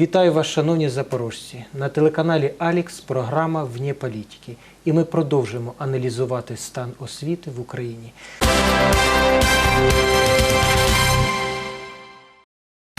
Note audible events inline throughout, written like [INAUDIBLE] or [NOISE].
Вітаю вас, шановні запорожці. На телеканалі Алікс програма Вне політики. І ми продовжуємо аналізувати стан освіти в Україні.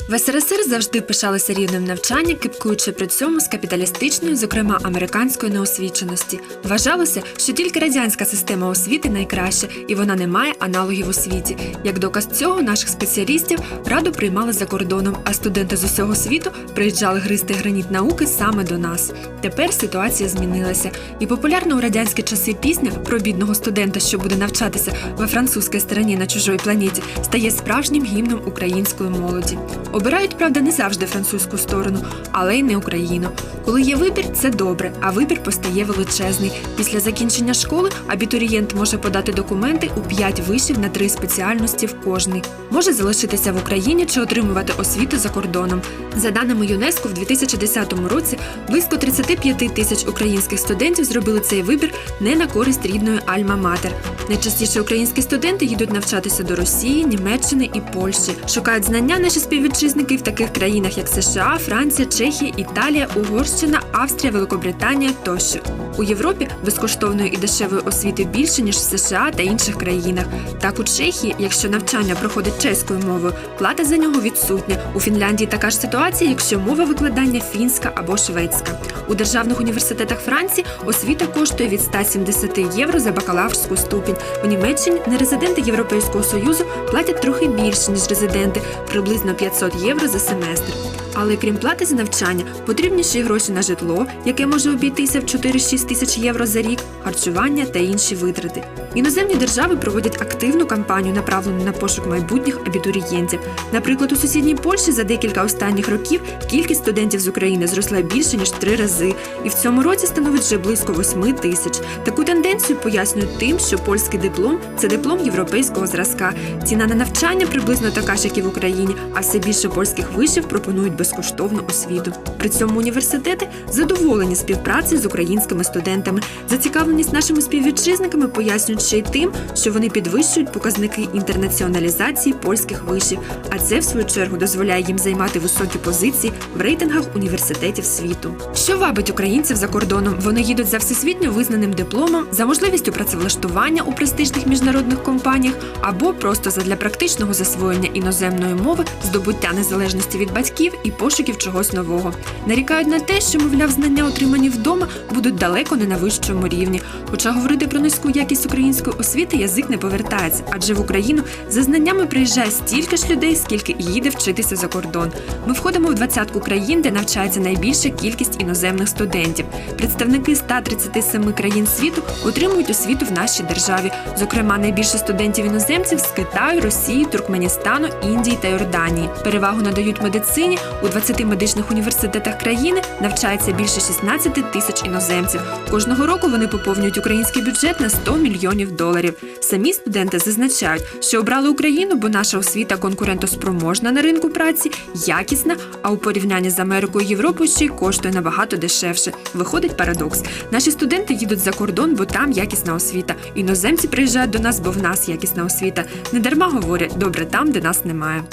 В СРСР завжди пишалися рівнем навчання, кипкуючи при цьому з капіталістичної, зокрема американської неосвіченості. Вважалося, що тільки радянська система освіти найкраща, і вона не має аналогів у світі. Як доказ цього, наших спеціалістів радо приймали за кордоном, а студенти з усього світу приїжджали гристи граніт науки саме до нас. Тепер ситуація змінилася, і популярна у радянські часи пісня про бідного студента, що буде навчатися во французькій стороні на чужої планеті, стає справжнім гімном української молоді. Обирають, правда, не завжди французьку сторону, але й не Україну. Коли є вибір, це добре, а вибір постає величезний. Після закінчення школи абітурієнт може подати документи у 5 вишів на 3 спеціальності в кожний. Може залишитися в Україні чи отримувати освіту за кордоном. За даними ЮНЕСКО, в 2010 році близько 35 тисяч українських студентів зробили цей вибір не на користь рідної Альма-Матер. Найчастіше українські студенти їдуть навчатися до Росії, Німеччини і Польщі. Шукають знання наші співвітчизники в таких країнах, як США, Франція, Чехія, Італія, Угорщина, Австрія, Великобританія тощо. У Європі безкоштовної і дешевої освіти більше ніж в США та інших країнах. Так у Чехії, якщо навчання проходить чеською мовою, плата за нього відсутня. У Фінляндії така ж ситуація, якщо мова викладання фінська або шведська. У державних університетах Франції освіта коштує від 170 євро за бакалаврську ступінь. У Німеччині нерезиденти Європейського союзу платять трохи більше ніж резиденти, приблизно 500 євро за семестр. Але крім плати за навчання, потрібні ще й гроші на житло, яке може обійтися в 4-6 тисяч євро за рік, харчування та інші витрати. Іноземні держави проводять активну кампанію, направлену на пошук майбутніх абітурієнтів. Наприклад, у сусідній Польщі за декілька останніх років кількість студентів з України зросла більше ніж три рази, і в цьому році становить вже близько 8 тисяч. Таку тенденцію пояснюють тим, що польський диплом це диплом європейського зразка. Ціна на навчання приблизно така ж, як і в Україні, а все більше польських вишів пропонують безкоштовну освіту. При цьому університети задоволені співпрацею з українськими студентами. Зацікавленість нашими співвітчизниками пояснюють ще й тим, що вони підвищують показники інтернаціоналізації польських вишів, а це в свою чергу дозволяє їм займати високі позиції в рейтингах університетів світу. Що вабить українців за кордоном? Вони їдуть за всесвітньо визнаним дипломом, за можливістю працевлаштування у престижних міжнародних компаніях або просто задля практичного засвоєння іноземної мови, здобуття незалежності від батьків і пошуків чогось нового. Нарікають на те, що, мовляв, знання, отримані вдома, будуть далеко не на вищому рівні. Хоча говорити про низьку якість української освіти язик не повертається, адже в Україну за знаннями приїжджає стільки ж людей, скільки їде вчитися за кордон. Ми входимо в двадцятку країн, де навчається найбільша кількість іноземних студентів. Представники 137 країн світу отримують освіту в нашій державі. Зокрема, найбільше студентів іноземців з Китаю, Росії, Туркменістану, Індії та Йорданії. Перевагу надають медицині. У 20 медичних університетах країни навчається більше 16 тисяч іноземців. Кожного року вони поповнюють український бюджет на 100 мільйонів доларів. Самі студенти зазначають, що обрали Україну, бо наша освіта конкурентоспроможна на ринку праці, якісна, а у порівнянні з Америкою і Європою ще й коштує набагато дешевше. Виходить парадокс. Наші студенти їдуть за кордон, бо там якісна освіта. Іноземці приїжджають до нас, бо в нас якісна освіта. Недарма говорять, добре там, де нас немає.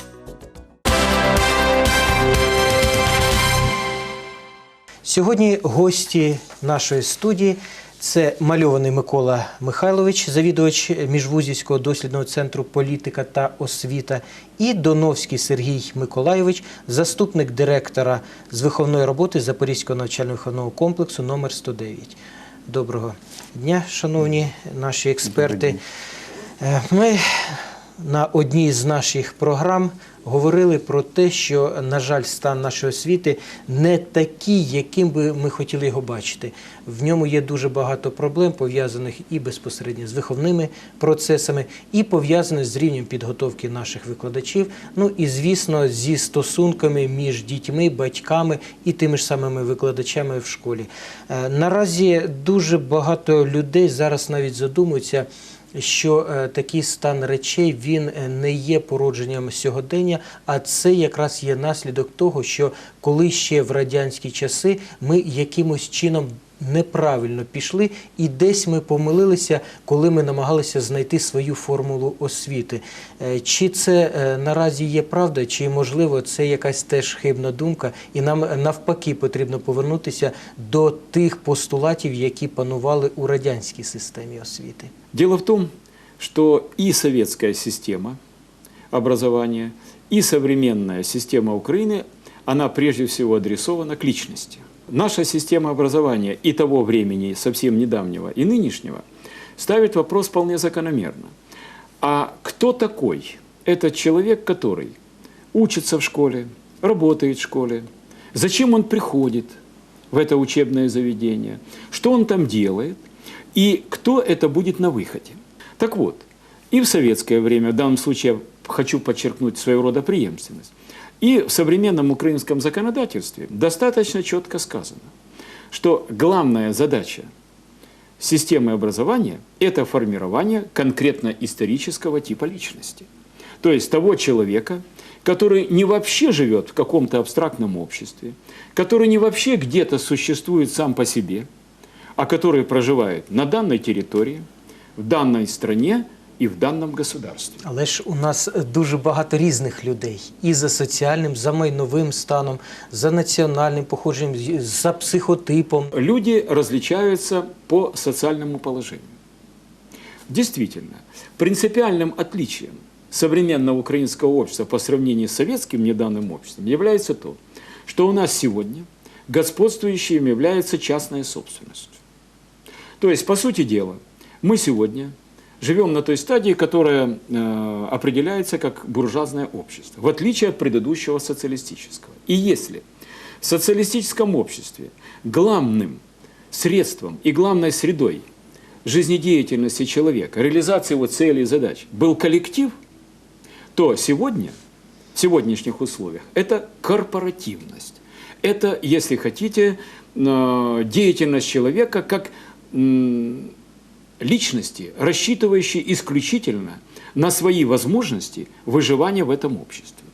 Сьогодні гості нашої студії це мальований Микола Михайлович, завідувач міжвузівського дослідного центру політика та освіта, і Доновський Сергій Миколайович, заступник директора з виховної роботи Запорізького навчально-виховного комплексу номер 109. Доброго дня, шановні наші експерти. Е, Ми на одній з наших програм говорили про те, що, на жаль, стан нашої освіти не такий, яким би ми хотіли його бачити. В ньому є дуже багато проблем, пов'язаних і безпосередньо з виховними процесами, і пов'язаних з рівнем підготовки наших викладачів. Ну і звісно, зі стосунками між дітьми, батьками і тими ж самими викладачами в школі. Е, Наразі дуже багато людей зараз навіть задумуються що е, такий стан речей він е, не є породженням сьогодення, а це якраз є наслідок того, що коли ще в радянські часи ми якимось чином неправильно пішли, і десь ми помилилися, коли ми намагалися знайти свою формулу освіти. Е, Чи це е, наразі є правда, чи можливо це якась теж хибна думка, і нам е, навпаки потрібно повернутися до тих постулатів, які панували у радянській системі освіти? Дело в том, что и советская система образования, и современная система Украины, она прежде всего адресована к личности. Наша система образования и того времени, совсем недавнего, и нынешнего, ставит вопрос вполне закономерно. А кто такой этот человек, который учится в школе, работает в школе, зачем он приходит в это учебное заведение, что он там делает, и кто это будет на выходе. Так вот, и в советское время, в данном случае я хочу подчеркнуть своего рода преемственность, и в современном украинском законодательстве достаточно четко сказано, что главная задача системы образования – это формирование конкретно исторического типа личности. То есть того человека, который не вообще живет в каком-то абстрактном обществе, который не вообще где-то существует сам по себе, а который проживает на данной территории, в данной стране и в данном государстве. Але ж у нас е, дуже багато різних людей і за соціальним, за майновим станом, за національним походженням, за психотипом. Люди различаются по социальному положению. Действительно, принципиальным отличием современного украинского общества по сравнению с советским недавним обществом является то, что у нас сегодня господствующим является частная собственность. То есть, по сути дела, мы сегодня живем на той стадии, которая э, определяется как буржуазное общество, в отличие от предыдущего социалистического. И если в социалистическом обществе главным средством и главной средой жизнедеятельности человека, реализации его целей и задач был коллектив, то сегодня, в сегодняшних условиях, это корпоративность. Это, если хотите, э, деятельность человека как личности, рассчитывающей исключительно на свои возможности выживания в этом обществе.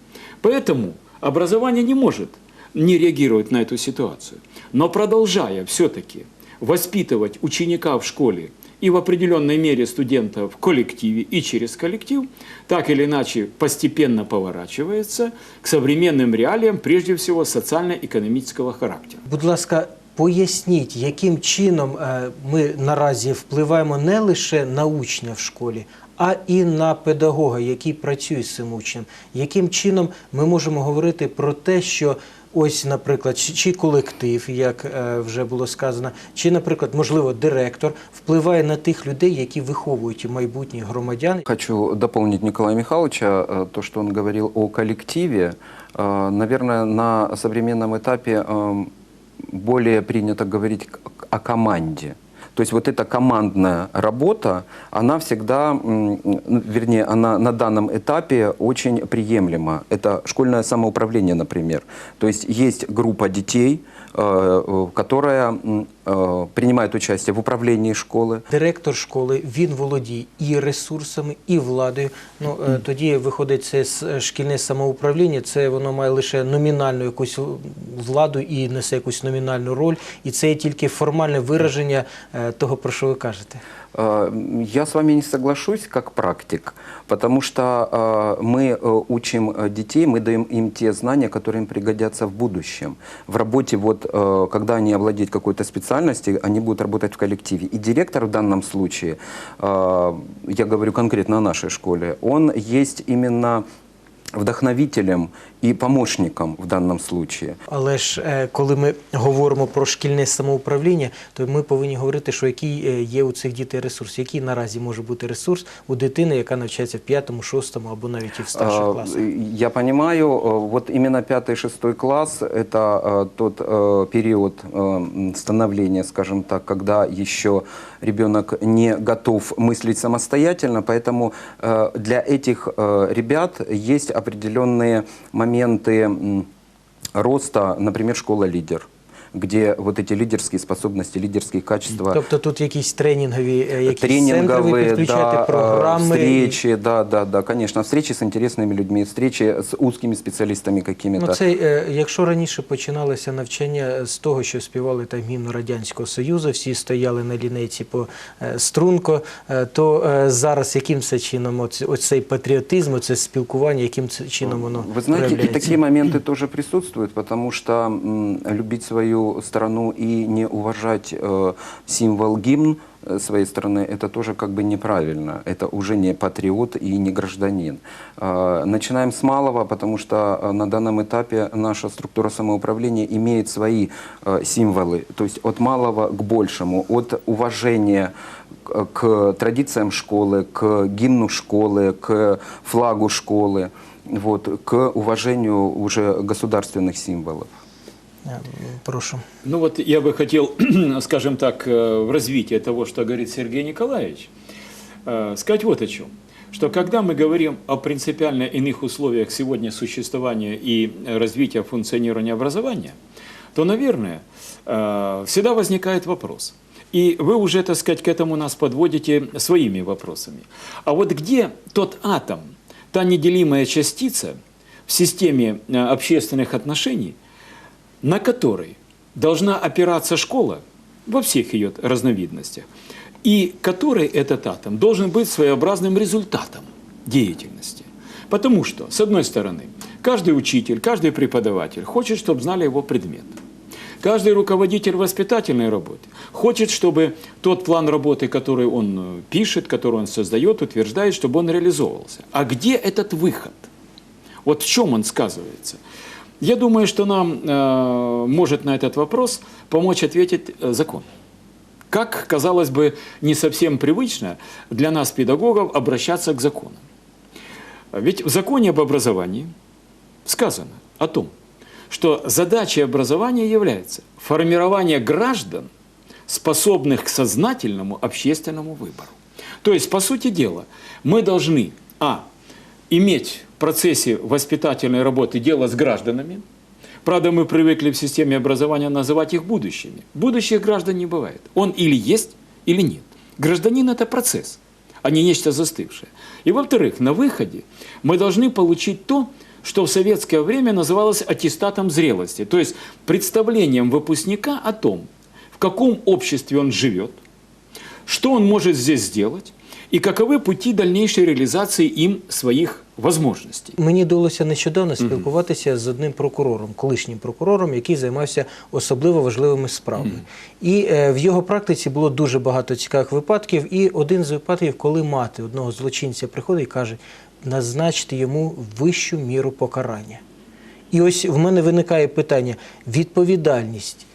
Поэтому образование не может не реагировать на эту ситуацию. Но продолжая все-таки воспитывать ученика в школе и в определенной мере студента в коллективе и через коллектив, так или иначе постепенно поворачивается к современным реалиям, прежде всего социально-экономического характера. Будь ласка, поясніть, яким чином е, ми наразі впливаємо не лише на учня в школі, а і на педагога, який працює з цим учнем. Яким чином ми можемо говорити про те, що ось, наприклад, чи- чи колектив, як е, вже було сказано, чи, наприклад, можливо, директор впливає на тих людей, які виховують майбутніх громадян. Хочу дополнить Николая Михайловича, э, то, что он говорил о коллективе. Э, Наверное, на современном этапе эм, более принято говорить к- о команде. То есть вот эта командная работа, она всегда, м, ну, вернее, она на данном этапе очень приемлема. Это школьное самоуправление, например. То есть есть группа детей, э, э, которая м, э, принимает участие в управлении школы, Директор школи він володіє і ресурсами, і владою. Ну е, тоді виходить це с- шкільне самоуправління. Це воно має лише номінальну якусь владу і несе якусь номінальну роль, і це є тільки формальне вираження е, того, про що ви кажете. Я с вами не соглашусь как практик, потому что э, мы э, учим э, детей, мы даем им те знания, которые им пригодятся в будущем. В работе, вот, когда они овладеют какой-то специальностью, они будут работать в коллективе. И директор в данном случае, я говорю конкретно о нашей школе, он есть именно вдохновителем и помощником в данном случае. Але ж е, коли ми говоримо про шкільне самоуправління, то ми повинні говорити, що який е, є у цих дітей ресурс, який наразі може бути ресурс у дитини, яка навчається в п'ятому, шостому або навіть і в старших А, класах. Я понимаю, э, вот именно пятый, шестой класс – это э, тот э, период э, м, становления, скажем так, когда еще ребенок не готов мыслить самостоятельно, поэтому э, для этих э, ребят есть определенные определенные моменты роста, например, школа лидер где вот эти лидерские способности, лидерские качества Тобто тут якісь тренінгові, е, якісь центри ви тренинговые, підключаєте, да, э, програми. встречи, да, да, да, конечно, встречи с интересными людьми, встречи с узкими специалистами какими-то. Ну, це, е, якщо раніше починалося навчання з того, що співали там гімн Радянського Союзу, всі стояли на лінейці по е, струнко, е, то е, зараз яким це чином оц- оцей патріотизм, оце спілкування, яким це чином воно Вы знаете, и проявляється? такие моменты тоже присутствуют, потому что м, любить страну и не уважать э, символ гимн э, своей страны, это тоже как бы неправильно. Это уже не патриот и не гражданин. Э, Начинаем с малого, потому что э, на данном этапе наша структура самоуправления имеет свои символы. То есть от малого к большему, от уважения к традициям школы, к гимну школы, к флагу школы, вот, к уважению уже государственных символов. Е, Прошу. Ну вот я бы хотел, [CLEARS THROAT] скажем так, э, в развитие того, что говорит Сергей Николаевич, э, сказать вот о чем. Что когда мы говорим о принципиально иных условиях сегодня существования и развития функционирования образования, то, наверное, э, всегда возникает вопрос. И вы уже, так сказать, к этому нас подводите своими вопросами. А вот где тот атом, та неделимая частица в системе э, общественных отношений, на которой должна опираться школа во всех ее разновидностях, и который этот атом должен быть своеобразным результатом деятельности. Потому что, с одной стороны, каждый учитель, каждый преподаватель хочет, чтобы знали его предмет. Каждый руководитель воспитательной работы хочет, чтобы тот план работы, который он э, пишет, который он создает, утверждает, чтобы он реализовывался. А где этот выход? Вот в чем он сказывается? Я думаю, что нам э, может на этот вопрос помочь ответить э, закон. Как, казалось бы, не совсем привычно для нас, педагогов, обращаться к законам. Ведь в законе об образовании сказано о том, что задачей образования является формирование граждан, способных к сознательному общественному выбору. То есть, по сути дела, мы должны, а, иметь процессе воспитательной работы дело с гражданами. Правда, мы привыкли в системе образования называть их будущими. Будущих граждан не бывает. Он или есть, или нет. Гражданин – это процесс, а не нечто застывшее. И, во-вторых, на выходе мы должны получить то, что в советское время называлось аттестатом зрелости, то есть представлением выпускника о том, в каком обществе он живет, что он может здесь сделать и каковы пути дальнейшей реализации им своих возможностей. Мені довелося нещодавно спілкуватися з одним прокурором, колишнім прокурором, який займався особливо важливими справами. І е, в його практиці було дуже багато цікавих випадків. І один з випадків, коли мати одного злочинця приходить і каже: назначте йому вищу міру покарання. І ось в мене виникає питання: відповідальність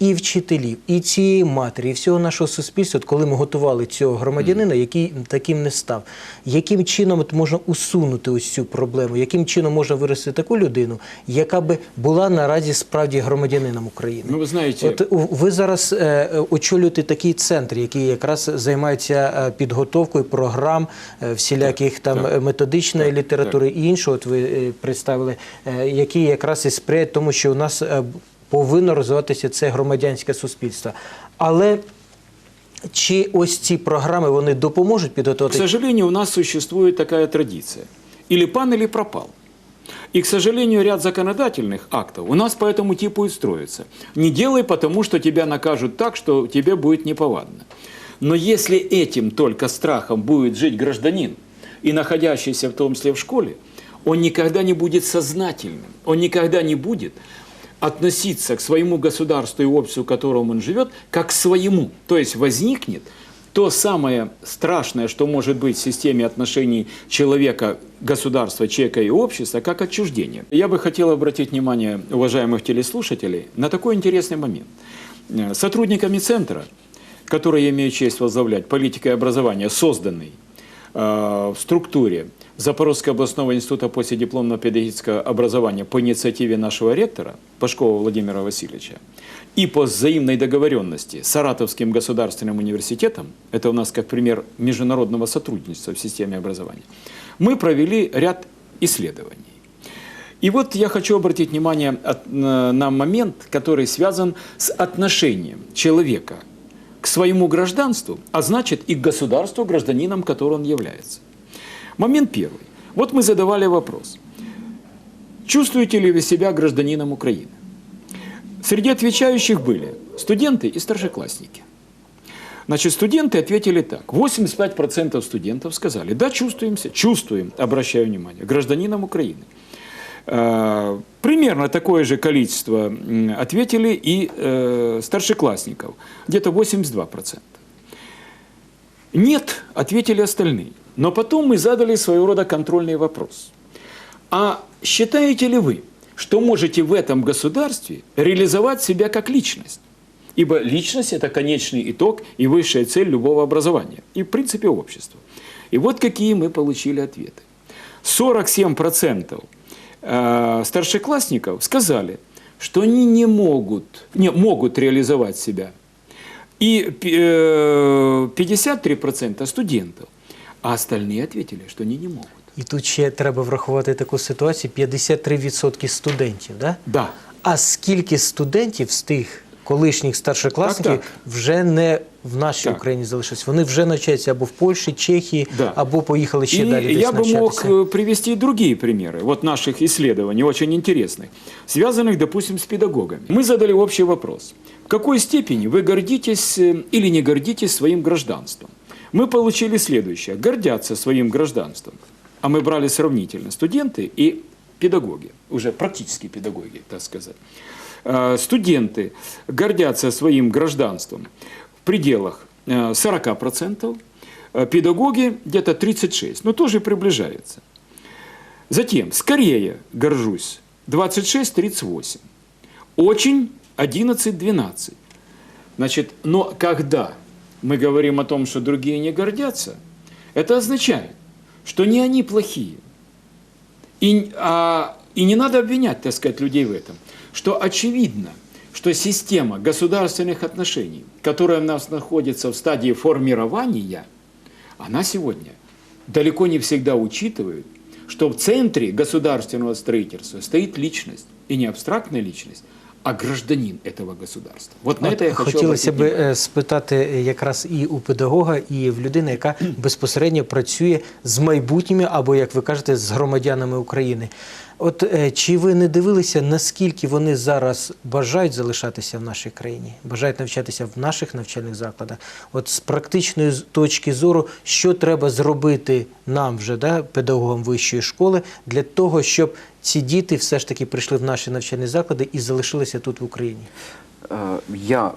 і вчителів, і цієї матері, і всього нашого суспільства, от коли ми готували цього громадянина, який таким не став, яким чином от можна усунути ось цю проблему, яким чином можна вирости таку людину, яка би була наразі справді громадянином України? Ну, ви знаєте- от ви зараз е, очолюєте такий центр, який якраз займається е, підготовкою програм е, всіляких там так. методичної Так, літератури і іншого. От ви представили, е, які якраз і сприяють тому, що у нас е, повинно розвиватися це громадянське суспільство. Але чи ось ці програми вони допоможуть К підготувати? сожалению, у нас существует такая традиция. Или пан, или пропал. И, к сожалению, ряд законодательных актов у нас по этому типу и строится. Не делай, потому что тебя накажут так, что тебе будет неповадно. Но если этим только страхом будет жить гражданин, и находящийся в том числе в школе, он никогда не будет сознательным, он никогда не будет относиться к своему государству и обществу, в котором он живет, как к своему. То есть возникнет то самое страшное, что может быть в системе отношений человека, государства, человека и общества, как отчуждение. Я бы хотел обратить внимание уважаемых телеслушателей на такой интересный момент. Э, Сотрудниками центра, который я имею честь возглавлять, политика образования, созданный в структуре Запорожского областного института последипломного педагогического образования по инициативе нашего ректора Пашкова Владимира Васильевича и по взаимной договоренности с Саратовским государственным университетом, это у нас как пример международного сотрудничества в системе образования, мы провели ряд исследований. И вот я хочу обратить внимание на на момент, который связан с отношением человека к своему гражданству, а значит и к государству, гражданином, которым он является. Момент первый. Вот мы задавали вопрос. Чувствуете ли вы себя гражданином Украины? Среди отвечающих были студенты и старшеклассники. Значит, студенты ответили так. 85% студентов сказали, да, чувствуемся, чувствуем, обращаю внимание, гражданином Украины. Э, Примерно такое же количество ответили и э, старшеклассников, где-то 82%. Нет, ответили остальные. Но потом мы задали своего рода контрольный вопрос. А считаете ли вы, что можете в этом государстве реализовать себя как личность? Ибо личность – это конечный итог и высшая цель любого образования и, в принципе, общества. И вот какие мы получили ответы. 47% э, старшеклассников сказали, что они не могут, не, могут реализовать себя. И э, 53% студентов. А остальные ответили, что они не могут. І тут ще треба врахувати таку ситуацію: 53% студентів, да? Да. А скільки студентів з тих колишніх старшокласників Так, вже не в нашій Так. Україні залишились? Вони вже навчаються або в Польщі, Чехії, Да. або поїхали ще И далі десь я бы мог навчатися. э, привести и другие примеры вот наших исследований, очень интересных, связанных, допустим, с педагогами. Мы задали общий вопрос. В какой степени вы гордитесь э, или не гордитесь своим гражданством? Мы получили следующее. Гордятся своим гражданством. А мы брали сравнительно студенты и педагоги, уже практически педагоги, так сказать. Э, Студенты гордятся своим гражданством в пределах э, 40%, э, педагоги где-то 36%, но тоже приближается. Затем, скорее горжусь, 26-38. Очень 11-12. Значит, но когда мы говорим о том, что другие не гордятся, это означает, что не они плохие. И, а, и не надо обвинять, так сказать, людей в этом. Что очевидно, что система государственных отношений, которая у нас находится в стадии формирования, она сегодня далеко не всегда учитывает, что в центре государственного строительства стоит личность, и не абстрактная личность, а гражданин этого государства. Вот на От это я хочу хотілося обратить б внимание. е, спитати е, якраз і у педагога, і в людини, яка [CLEARS THROAT] безпосередньо працює з майбутніми, або, як ви кажете, з громадянами України. От е, чи ви не дивилися, наскільки вони зараз бажають залишатися в нашій країні, бажають навчатися в наших навчальних закладах? От з практичної точки зору, що треба зробити нам вже, да, педагогам вищої школи, для того, щоб ці діти все ж таки прийшли в наші навчальні заклади і залишилися тут в Україні? Э, Я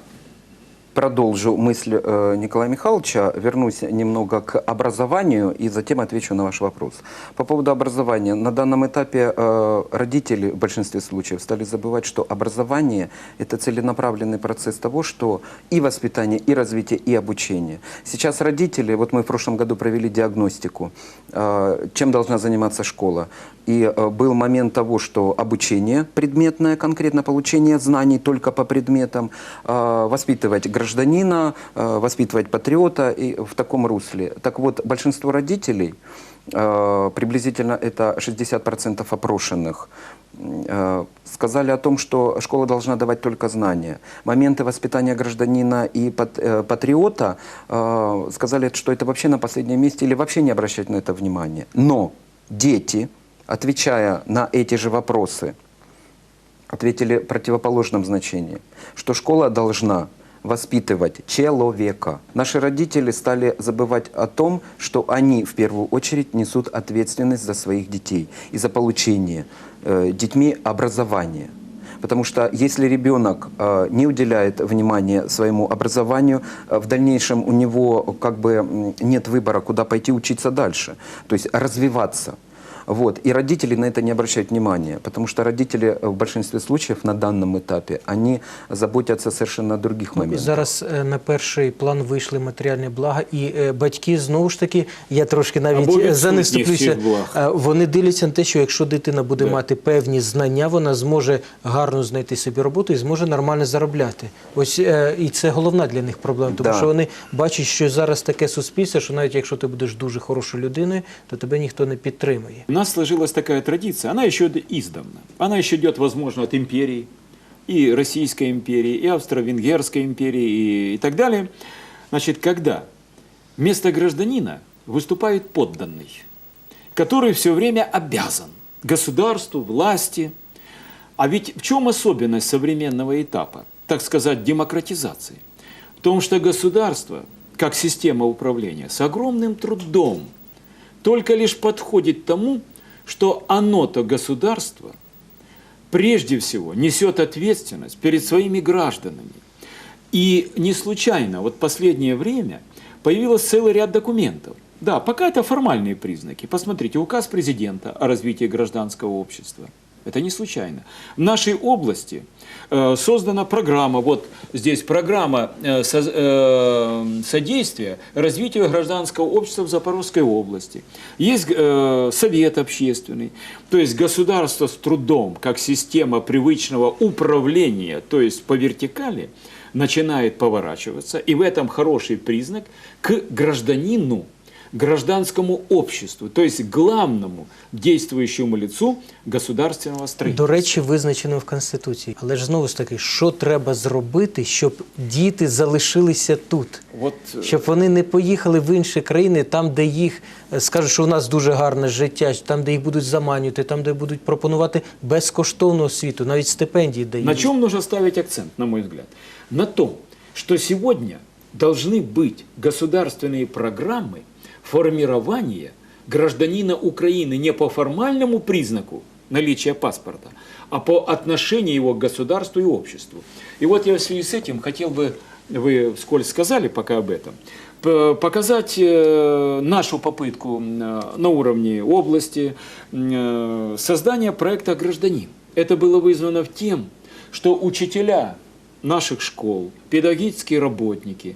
продолжу мысль э, Николая Михайловича, вернусь немного к образованию и затем отвечу на ваш вопрос. По поводу образования. На данном этапе э, родители в большинстве случаев стали забывать, что образование – это целенаправленный процесс того, что и воспитание, и развитие, и обучение. Сейчас родители, вот мы в прошлом году провели диагностику, э, чем должна заниматься школа. И э, был момент того, что обучение предметное, конкретно получение знаний только по предметам, э, воспитывать гражданина, э, воспитывать патриота и в таком русле. Так вот, большинство родителей, э, приблизительно это 60% опрошенных, э, сказали о том, что школа должна давать только знания. Моменты воспитания гражданина и пат- патриота сказали, что это вообще на последнем месте или вообще не обращать на это внимания. Но дети, отвечая на эти же вопросы, ответили в противоположном значении, что школа должна воспитывать человека. Наши родители стали забывать о том, что они в первую очередь несут ответственность за своих детей и за получение э, детьми образования. Потому что если ребенок э, не уделяет внимания своему образованию, э, в дальнейшем у него как бы м, нет выбора, куда пойти учиться дальше, то есть развиваться. Вот. И родители на это не обращают внимания, потому что родители э, в большинстве случаев на данном этапе, они заботятся совершенно о других моментах. Зараз е, на перший план вийшли матеріальні блага, і е, батьки знову ж таки, я трошки навіть Або е, відсутність занеступлюся. цих благ. е, Вони дивляться на те, що якщо дитина буде Да. мати певні знання, вона зможе гарно знайти собі роботу і зможе нормально заробляти. Ось е, і це головна для них проблема, тому Да. що вони бачать, що зараз таке суспільство, що навіть якщо ти будеш дуже хорошою людиною, то тебе ніхто не підтримує. У нас сложилась такая традиция, она еще издавна, она еще идет, возможно, от империи, и Российской империи, и Австро-Венгерской империи, и, и так далее. Значит, когда вместо гражданина выступает подданный, который все время обязан государству, власти. А ведь в чем особенность современного этапа, так сказать, демократизации? В том, что государство, как система управления, с огромным трудом только лишь подходит тому, что оно-то государство прежде всего несет ответственность перед своими гражданами. И не случайно, вот последнее время появился целый ряд документов. Да, пока это формальные признаки. Посмотрите, указ президента о развитии гражданского общества. Это не случайно. В нашей области создана программа, вот здесь программа э, э, содействия развитию гражданского общества в Запорожской области. Есть э, совет общественный, то есть государство с трудом, как система привычного управления, то есть по вертикали, начинает поворачиваться, и в этом хороший признак к гражданину, гражданскому обществу, то есть главному действующему лицу государственного До строительства. речі, визначено в Конституції. Але ж знову ж таки, що треба зробити, щоб діти залишилися тут? Вот, э, Щоб вони не поїхали в інші країни, там, де їх е, скажуть, що у нас дуже гарне життя, там, де їх будуть заманювати, там, де будуть пропонувати безкоштовну освіту, навіть стипендії дають. На чем нужно ставить акцент, на мой взгляд? На том, что сегодня должны быть государственные программы формирования гражданина Украины не по формальному признаку наличия паспорта, а по отношению его к государству и обществу. И вот я в связи с этим хотел бы, вы вскользь сказали пока об этом, показать э, нашу попытку на уровне области э, создания проекта «Гражданин». Это было вызвано тем, что учителя наших школ, педагогические работники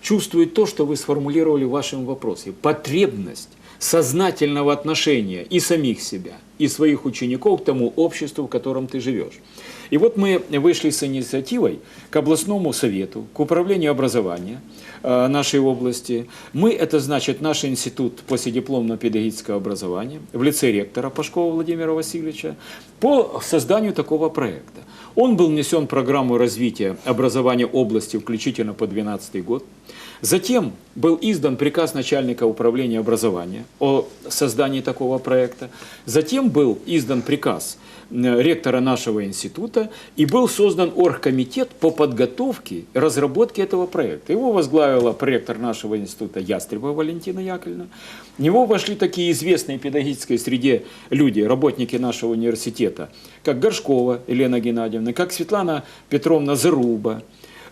чувствуют то, что вы сформулировали в вашем вопросе. Потребность сознательного отношения и самих себя, и своих учеников к тому обществу, в котором ты живешь. И вот мы вышли с инициативой к областному совету, к управлению образования э, нашей области. Мы, это значит наш институт последипломного педагогического образования в лице ректора Пашкова Владимира Васильевича по созданию такого проекта. Он был внесен в программу развития образования области включительно по 2012 год. Затем был издан приказ начальника управления образования о создании такого проекта. Затем был издан приказ э, ректора нашего института и был создан оргкомитет по подготовке и разработке этого проекта. Его возглавила проректор нашего института Ястребова Валентина Яковлевна. В него вошли такие известные в педагогической среде люди, работники нашего университета, как Горшкова Елена Геннадьевна, как Светлана Петровна Заруба.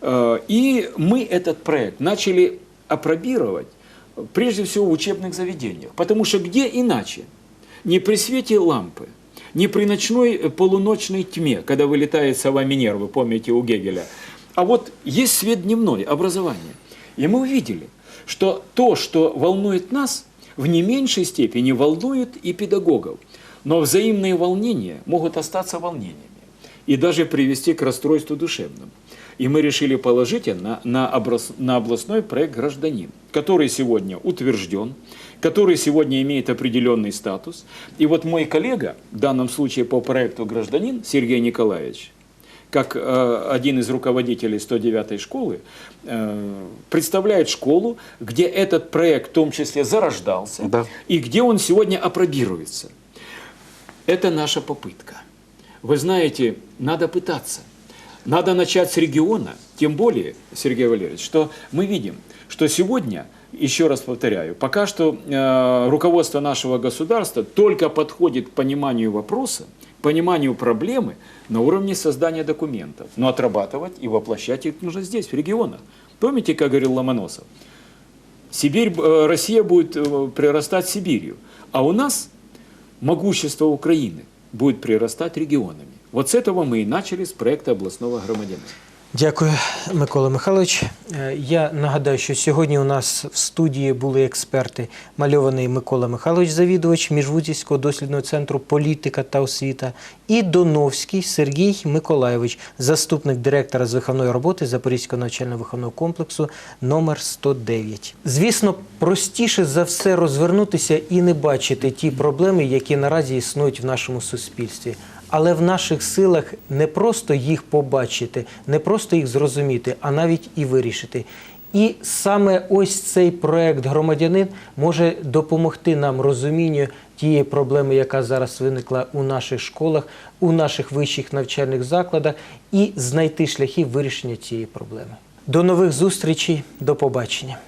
Э, И мы этот проект начали апробировать э, прежде всего в учебных заведениях. Потому что где иначе? Не при свете лампы, не при ночной э, полуночной тьме, когда вылетает сова Минервы, помните у Гегеля, а вот есть свет дневной, образование. И мы увидели, что то, что волнует нас, в не меньшей степени волнует и педагогов. Но взаимные волнения могут остаться волнениями и даже привести к расстройству душевному. И мы решили положить на, на областной проект «Гражданин», который сегодня утвержден, который сегодня имеет определенный статус. И вот мой коллега, в данном случае по проекту «Гражданин» Сергей Николаевич, как э, один из руководителей 109-й школы, э, представляет школу, где этот проект в том числе зарождался, Да. и где он сегодня опробируется. Это наша попытка. Вы знаете, надо пытаться. Надо начать с региона, тем более, Сергей Валерьевич, что мы видим, что сегодня, еще раз повторяю, пока что э, руководство нашего государства только подходит к пониманию вопроса, пониманию проблемы на уровне создания документов. Но отрабатывать и воплощать их нужно здесь, в регионах. Помните, как говорил Ломоносов? Сибирь, э, Россия будет э, прирастать Сибирью, а у нас могущество Украины будет прирастать регионами. Вот с этого мы и начали с проекта областного громадянина. Дякую, Микола Михайлович. Е, Я нагадаю, що сьогодні у нас в студії були експерти мальований Микола Михайлович, завідувач Міжвузівського дослідного центру політика та освіта, і Доновський Сергій Миколайович, заступник директора з виховної роботи Запорізького навчально-виховного комплексу номер 109. Звісно, простіше за все розвернутися і не бачити ті проблеми, які наразі існують в нашому суспільстві. Але в наших силах не просто їх побачити, не просто їх зрозуміти, а навіть і вирішити. І саме ось цей проект громадянин може допомогти нам розумінню тієї проблеми, яка зараз виникла у наших школах, у наших вищих навчальних закладах, і знайти шляхи вирішення цієї проблеми. До нових зустрічей, до побачення.